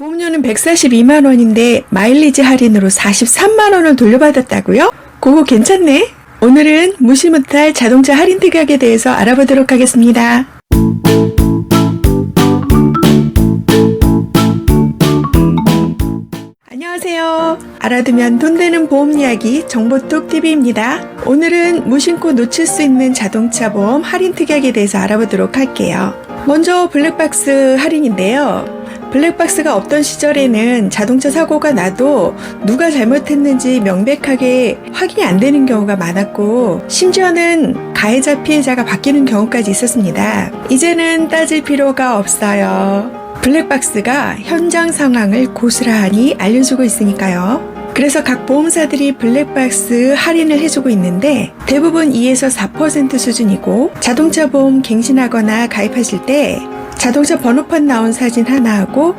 보험료는 142만 원인데 마일리지 할인으로 43만 원을 돌려받았다고요? 그거 괜찮네. 오늘은 무시 못할 자동차 할인 특약에 대해서 알아보도록 하겠습니다. 안녕하세요. 알아두면 돈 되는 보험 이야기 정보톡 TV입니다. 오늘은 무심코 놓칠 수 있는 자동차 보험 할인 특약에 대해서 알아보도록 할게요. 먼저 블랙박스 할인인데요. 블랙박스가 없던 시절에는 자동차 사고가 나도 누가 잘못했는지 명백하게 확인이 안 되는 경우가 많았고 심지어는 가해자 피해자가 바뀌는 경우까지 있었습니다. 이제는 따질 필요가 없어요. 블랙박스가 현장 상황을 고스란히 알려주고 있으니까요. 그래서 각 보험사들이 블랙박스 할인을 해주고 있는데 대부분 2에서 4% 수준이고 자동차 보험 갱신하거나 가입하실 때 자동차 번호판 나온 사진 하나하고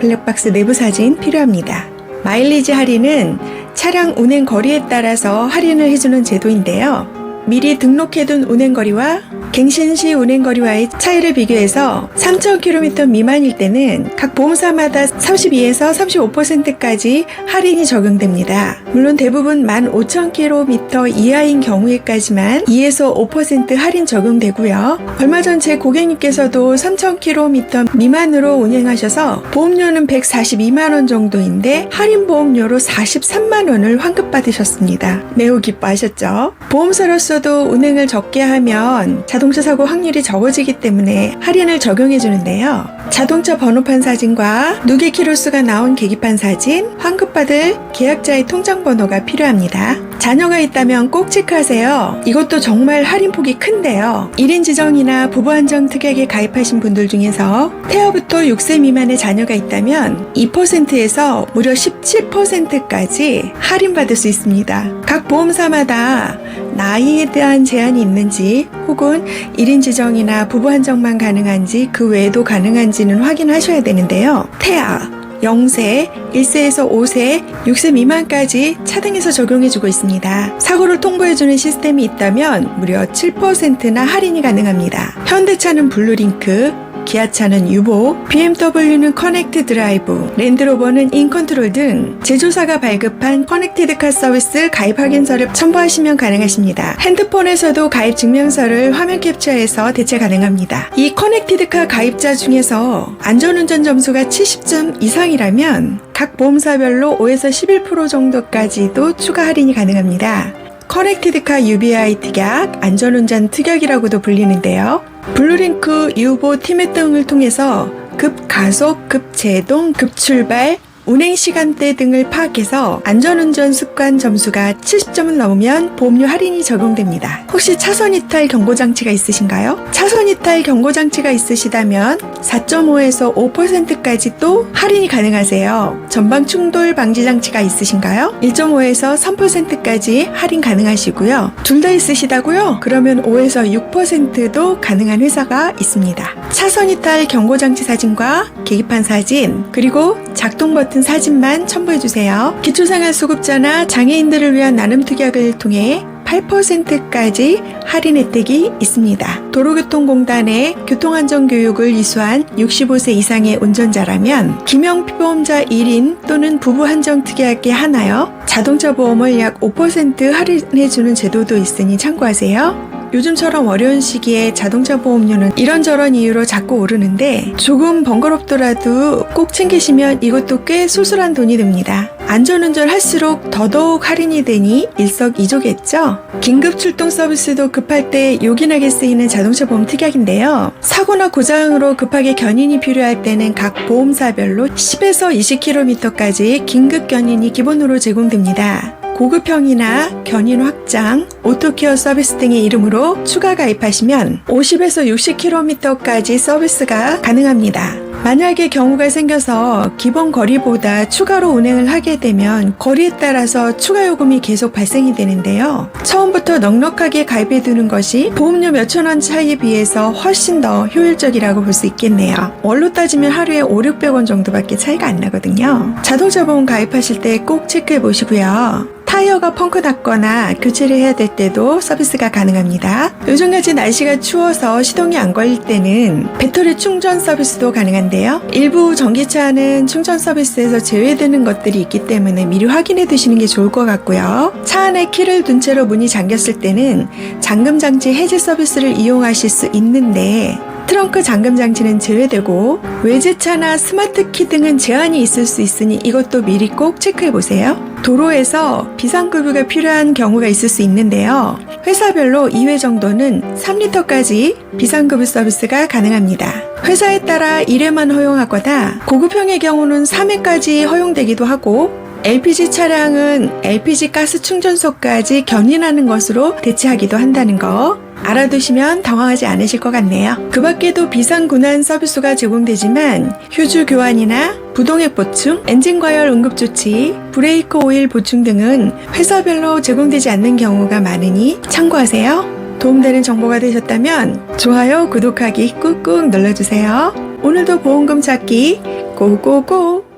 블랙박스 내부 사진 필요합니다. 마일리지 할인은 차량 운행 거리에 따라서 할인을 해주는 제도인데요. 미리 등록해둔 운행 거리와 갱신 시 운행거리와의 차이를 비교해서 3,000km 미만일 때는 각 보험사마다 32에서 35%까지 할인이 적용됩니다. 물론 대부분 15,000km 이하인 경우에까지만 2에서 5% 할인 적용되고요. 얼마 전 제 고객님께서도 3,000km 미만으로 운행하셔서 보험료는 142만원 정도인데 할인 보험료로 43만원을 환급받으셨습니다. 매우 기뻐하셨죠? 보험사로서도 운행을 적게 하면 자동 차 사고 확률이 적어지기 때문에 할인을 적용해 주는데요. 자동차 번호판 사진과 누계 키로수가 나온 계기판 사진, 환급받을 계약자의 통장 번호가 필요합니다. 자녀가 있다면 꼭 체크하세요. 이것도 정말 할인폭이 큰데요. 1인 지정이나 부부 한정 특약에 가입하신 분들 중에서 태아부터 6세 미만의 자녀가 있다면 2%에서 무려 17%까지 할인받을 수 있습니다. 각 보험사마다 나이에 대한 제한이 있는지 혹은 1인 지정이나 부부 한정만 가능한지 그 외에도 가능한지는 확인하셔야 되는데요. 태아, 0세, 1세에서 5세, 6세 미만까지 차등해서 적용해주고 있습니다. 사고를 통보해주는 시스템이 있다면 무려 7%나 할인이 가능합니다. 현대차는 블루링크, 기아차는 유보, BMW는 커넥트 드라이브, 랜드로버는 인컨트롤 등 제조사가 발급한 커넥티드 카 서비스 가입 확인서를 첨부하시면 가능하십니다. 핸드폰에서도 가입 증명서를 화면 캡처해서 대체 가능합니다. 이 커넥티드카 가입자 중에서 안전운전 점수가 70점 이상이라면 각 보험사별로 5에서 11% 정도까지도 추가 할인이 가능합니다. 커넥티드카 UBI 특약, 안전운전 특약이라고도 불리는데요. 블루링크 유보 티켓 등을 통해서 급 가속, 급 제동, 급 출발, 운행 시간대 등을 파악해서 안전운전 습관 점수가 70점을 넘으면 보험료 할인이 적용됩니다. 혹시 차선 이탈 경고 장치가 있으신가요? 차선 이탈 경고 장치가 있으시다면 4.5에서 5%까지 또 할인이 가능하세요. 전방 충돌 방지 장치가 있으신가요? 1.5에서 3%까지 할인 가능하시고요. 둘 다 있으시다고요? 그러면 5에서 6%도 가능한 회사가 있습니다. 차선 이탈 경고 장치 사진과 계기판 사진 그리고 작동 버튼 사진만 첨부해 주세요. 기초생활 수급자나 장애인들을 위한 나눔 특약을 통해 8%까지 할인 혜택이 있습니다. 도로교통공단의 교통안전교육을 이수한 65세 이상의 운전자라면 기명피보험자 1인 또는 부부 한정 특약에 하나요? 자동차 보험을 약 5% 할인해주는 제도도 있으니 참고하세요. 요즘처럼 어려운 시기에 자동차 보험료는 이런저런 이유로 자꾸 오르는데 조금 번거롭더라도 꼭 챙기시면 이것도 꽤 소소한 돈이 됩니다. 안전운전 할수록 더더욱 할인이 되니 일석이조겠죠? 긴급 출동 서비스도 급할 때 요긴하게 쓰이는 자동차 보험 특약인데요. 사고나 고장으로 급하게 견인이 필요할 때는 각 보험사별로 10에서 20km까지 긴급 견인이 기본으로 제공됩니다. 고급형이나 견인 확장, 오토케어 서비스 등의 이름으로 추가 가입하시면 50에서 60km까지 서비스가 가능합니다. 만약에 경우가 생겨서 기본 거리보다 추가로 운행을 하게 되면 거리에 따라서 추가 요금이 계속 발생이 되는데요. 처음부터 넉넉하게 가입해 두는 것이 보험료 몇천 원 차이에 비해서 훨씬 더 효율적이라고 볼 수 있겠네요. 원로 따지면 하루에 5, 600원 정도밖에 차이가 안 나거든요. 자동차 보험 가입하실 때 꼭 체크해 보시고요. 타이어가 펑크 났거나 교체를 해야 될 때도 서비스가 가능합니다. 요즘같이 날씨가 추워서 시동이 안 걸릴 때는 배터리 충전 서비스도 가능한데요. 일부 전기차는 충전 서비스에서 제외되는 것들이 있기 때문에 미리 확인해 두시는 게 좋을 것 같고요. 차 안에 키를 둔 채로 문이 잠겼을 때는 잠금 장치 해제 서비스를 이용하실 수 있는데 트렁크 잠금 장치는 제외되고 외제차나 스마트 키 등은 제한이 있을 수 있으니 이것도 미리 꼭 체크해 보세요. 도로에서 비상급유가 필요한 경우가 있을 수 있는데요. 회사별로 2회 정도는 3리터까지 비상급유 서비스가 가능합니다. 회사에 따라 1회만 허용하거나 고급형의 경우는 3회까지 허용되기도 하고 LPG 차량은 LPG 가스 충전소까지 견인하는 것으로 대체하기도 한다는 거 알아두시면 당황하지 않으실 것 같네요. 그 밖에도 비상군한 서비스가 제공되지만 휴주 교환이나 부동액 보충, 엔진 과열 응급 조치, 브레이크 오일 보충 등은 회사별로 제공되지 않는 경우가 많으니 참고하세요. 도움되는 정보가 되셨다면 좋아요, 구독하기 꾹꾹 눌러주세요. 오늘도 보험금 찾기 고고고!